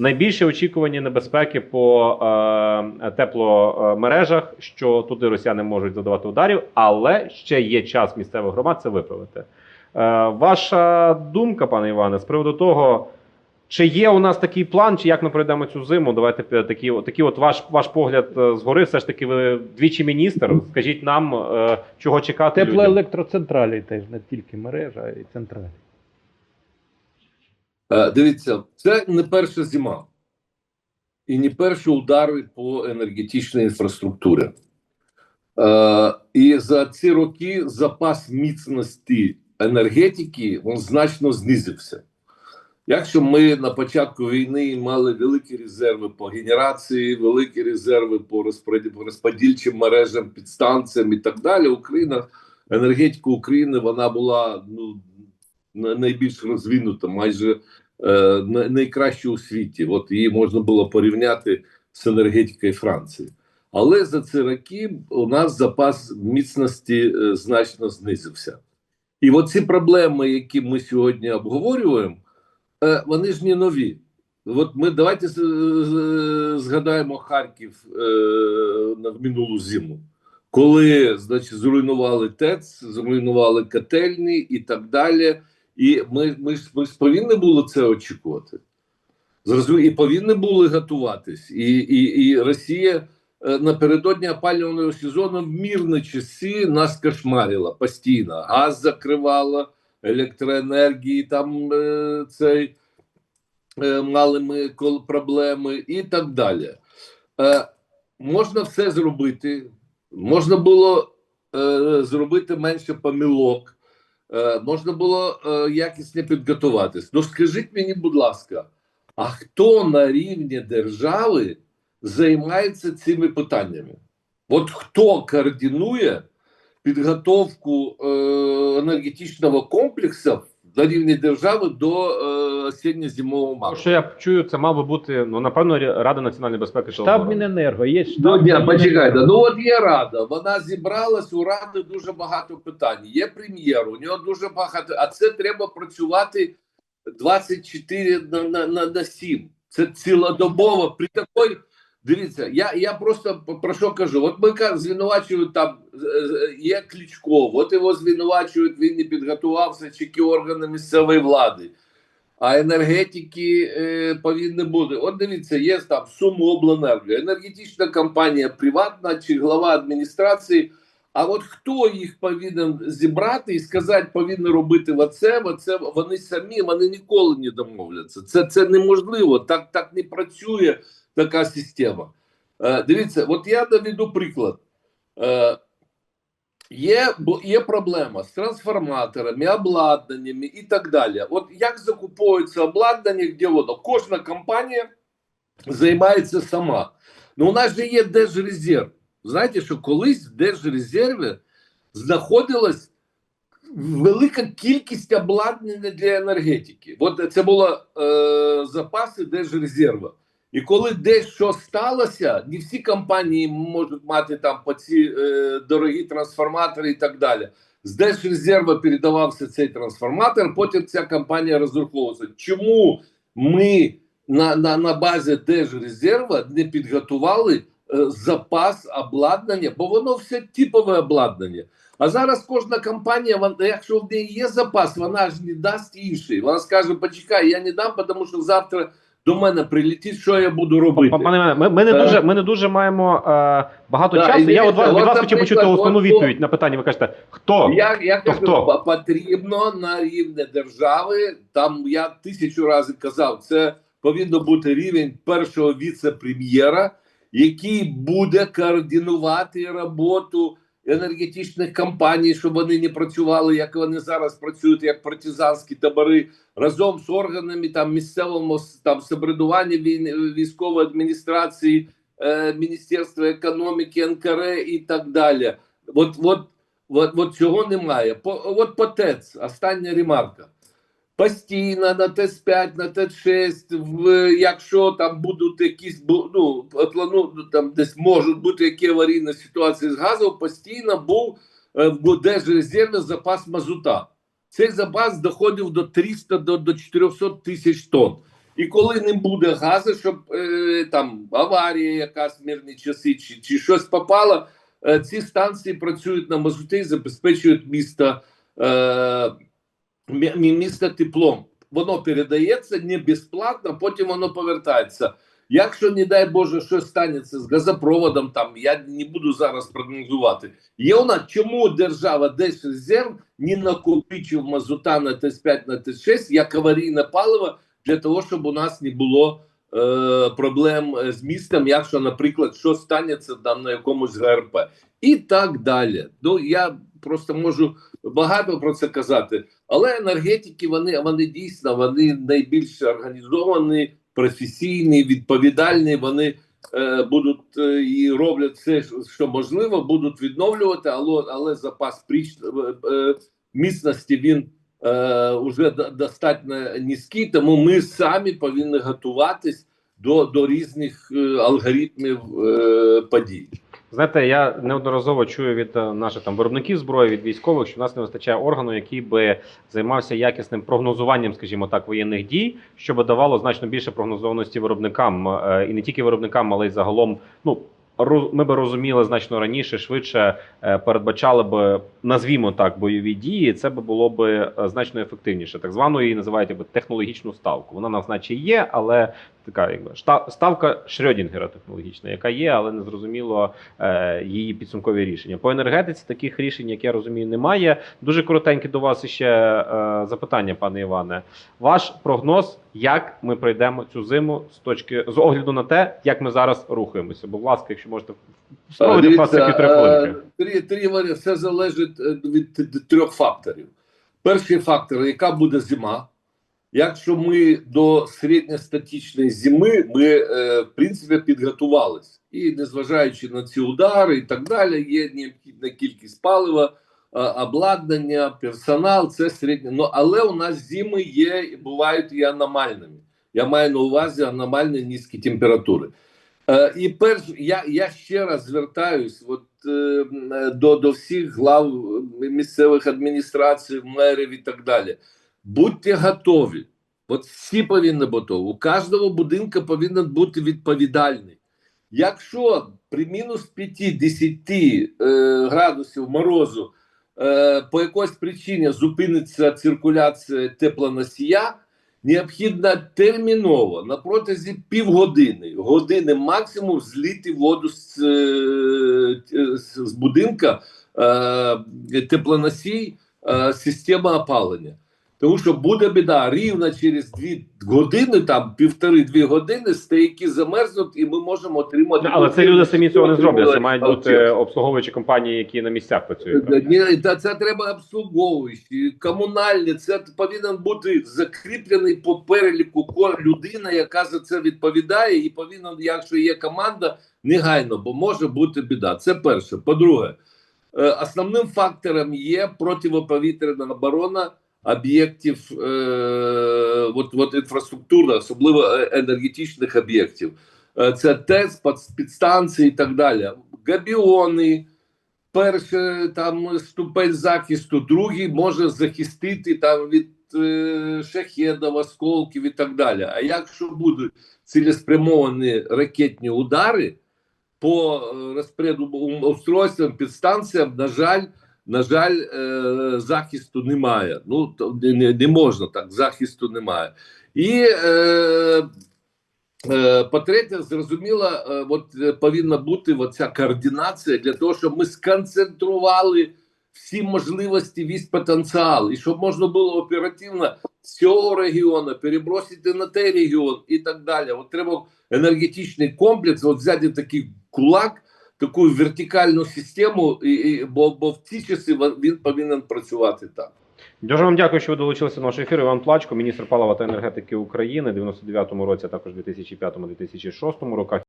найбільші очікувані небезпеки по е, тепломережах, що туди росіяни можуть задавати ударів, але ще є час місцевих громад це виправити. Е, ваша думка, пане Іване, з приводу того, чи є у нас такий план, чи як ми пройдемо цю зиму? Давайте такі, такі от ваш, ваш погляд е, згори. Все ж таки, ви двічі міністр. Скажіть нам, е, чого чекати. Теплоелектроцентралі теж не тільки мережа, а й централі. Е, Дивіться, це не перша зима і не перші удари по енергетичній інфраструктурі. Е, І за ці роки запас міцності енергетики він значно знизився. Якщо ми на початку війни мали великі резерви по генерації, великі резерви по розподільчим мережам, підстанціям і так далі, Україна, енергетика України вона була ну, найбільш розвинута, майже е, на- найкраще у світі. От її можна було порівняти з енергетикою Франції. Але за ці роки у нас запас міцності е, значно знизився. І от ці проблеми, які ми сьогодні обговорюємо, е, вони ж не нові. От ми давайте згадаємо Харків е, на минулу зиму, коли значить, зруйнували ТЕЦ, зруйнували котельні і так далі. І ми, ми, ми повинні були це очікувати. Зрозуміло, і повинні були готуватись. І, і, і Росія е, напередодні опалювального сезону в мирні часи нас кошмарила постійно. Газ закривала, електроенергії, там е, цей, е, мали ми проблеми і так далі. Е, можна все зробити, можна було е, зробити менше помилок. Е, можна було е, якісно підготуватись. Ну скажіть мені, будь ласка, а хто на рівні держави займається цими питаннями? От хто координує підготовку е, енергетичного комплексу на рівні держави до е, осінньо-зимового Тому маршруту? що я чую, це мав би бути ну напевно Рада національної безпеки та Штаб. Міненерго, є штаб. Ну, ні, почекайте. Ну от є рада. Вона зібралась у ради дуже багато питань. Є прем'єр, у нього дуже багато. А це треба працювати 24 на, на, на, на 7. Це цілодобово. При такій дивіться, я, я просто про що кажу? От ми звинувачують там є Кличко, от його звинувачують, він не підготувався, які органи місцевої влади. А енергетики е, повинні бути. От дивіться, є там Сумобленерго, енергетична компанія приватна чи глава адміністрації. А от хто їх повинен зібрати і сказати, повинні робити оце, оце, вони самі вони ніколи не домовляться. Це, це неможливо, так, так не працює така система. Е, дивіться, от я наведу приклад. Е, Є, є проблема з трансформаторами, обладнаннями і так далі. От як закуповується обладнання, де воно? Кожна компанія займається сама. Ну, у нас же є Держрезерв. Знаєте, що колись в Держрезерві знаходилась велика кількість обладнання для енергетики. От це були е, запаси Держрезерву. І коли десь що сталося, не всі компанії можуть мати там по ці е, дорогі трансформатори і так далі. З Держрезерву передавався цей трансформатор, потім ця компанія розраховувалася. Чому ми на, на, на базі Держрезерву не підготували запас обладнання, бо воно все типове обладнання. А зараз кожна компанія, вон- якщо в неї є запас, вона ж не дасть інший. Вона скаже: почекай, я не дам, тому що завтра до мене прилетить, що я буду робити. Пане ми, ми не Е. дуже ми не дуже маємо е, багато Да, часу. і Я дивіться, вас від вас хотів почути основну відповідь на питання. Ви кажете, хто? Я, я То кажу, хто? потрібно на рівні держави. Там я тисячу разів казав, це повинно бути рівень першого віце-прем'єра, який буде координувати роботу енергетичних компаній, щоб вони не працювали, як вони зараз працюють, як партизанські табори, разом з органами там місцевого там самоврядування військової адміністрації, е, Міністерства економіки, НКР і так далі. От, от От, от цього немає. По, от по ТЕЦ, остання ремарка. Постійно на ТЕЦ-5, на ТЕЦ-6, якщо там будуть якісь, ну, плану, ну, там десь можуть бути які аварійні ситуації з газом, постійно був е, в Держрезерві запас мазута. Цей запас доходив до 300 до, до 400 тисяч тонн. І коли не буде газу, щоб е, там аварія, якась мирні часи, чи, чи щось попало, е, ці станції працюють на мазуті і забезпечують місто, е, мі- мі- теплом. Воно передається не безплатно, потім воно повертається. Якщо, не дай Боже, щось станеться з газопроводом, там я не буду зараз прогнозувати. Є нас чому держава десь резерв не накопичив мазута на Т5 на Т6 як аварійне паливо для того, щоб у нас не було е, проблем е, з містом, якщо, наприклад, щось станеться там на якомусь ГРП, і так далі. Ну я просто можу багато про це казати, але енергетики вони, вони дійсно вони найбільш організовані, професійні, відповідальні. Вони е, будуть е, і роблять все, що можливо, будуть відновлювати, але, але запас пріч, е, е, міцності він е, уже достатньо низький, тому ми самі повинні готуватись до, до різних е, алгоритмів е, подій. Знаєте, я неодноразово чую від е, наших там виробників зброї, від військових, що в нас не вистачає органу, який би займався якісним прогнозуванням, скажімо так, воєнних дій, що би давало значно більше прогнозованості виробникам, е, і не тільки виробникам, але й загалом. Ну ми би розуміли значно раніше, швидше е, передбачали би, назвімо так, бойові дії. Це би було би е, значно ефективніше. Так звану її називають якби технологічну ставку. Вона нас наче є, але така якби ставка Шрёдінгера технологічна, яка є, але не зрозуміло е, її підсумкові рішення. По енергетиці таких рішень, як я розумію, немає. Дуже коротеньке до вас ще запитання, пане Іване. Ваш прогноз, як ми пройдемо цю зиму з точки з огляду на те, як ми зараз рухаємося? Будь ласка, якщо можете встановити Дивіться, вас хвилинки. Три, три варі- все залежить е, від трьох факторів. Перший фактор, яка буде зима. Якщо ми до середньостатичної зими, ми е, в принципі підготувалися. І незважаючи на ці удари і так далі, є необхідна кількість палива, обладнання, персонал, це середньо. Ну, але у нас зими є і бувають і аномальними. Я маю на увазі аномальні низькі температури. Е, і перш я, я ще раз звертаюсь от, е, е, до, до всіх глав місцевих адміністрацій, мерів і так далі. Будьте готові. От всі повинні бути. У кожного будинку повинен бути відповідальний. Якщо при мінус 5-10 е, градусів морозу е, по якоїсь причині зупиниться циркуляція теплоносія, необхідно терміново на протязі півгодини, години максимум зліти воду з, е, з, з будинка е, теплоносій, е, система опалення. Тому що буде біда рівно через дві години, там півтори-дві години, стояки замерзнуть, і ми можемо отримати. Але це люди самі цього не зроблять. Це мають бути обслуговуючі компанії, які на місцях працюють. ні, та це треба обслуговуючі, комунальні. Це повинен бути закріплений по переліку людина, яка за це відповідає, і повинна, якщо є команда, негайно, бо може бути біда. Це перше. По-друге, е, основним фактором є противоповітряна оборона об'єктів е, от, от інфраструктури, особливо е, енергетичних об'єктів. Е, Це ТЕЦ, підстанції і так далі. Габіони, перший там ступень захисту, другий може захистити там від е, шахедів, осколків і так далі. А якщо будуть цілеспрямовані ракетні удари по е, розпоряду устройствам, підстанціям, на жаль, на жаль, е, захисту немає. Ну не, не, можна так, захисту немає. І е, Е, По-третє, зрозуміло, от повинна бути оця координація для того, щоб ми сконцентрували всі можливості, весь потенціал, і щоб можна було оперативно з цього регіону перебросити на той регіон і так далі. От треба енергетичний комплекс, от взяти такий кулак, таку вертикальну систему, і, і, бо, бо в ці часи він повинен працювати так. Дуже вам дякую, що ви долучилися до нашого ефіру. Іван Плачко, міністр палива та енергетики України, в 99-му році, а також 2005-2006 роках.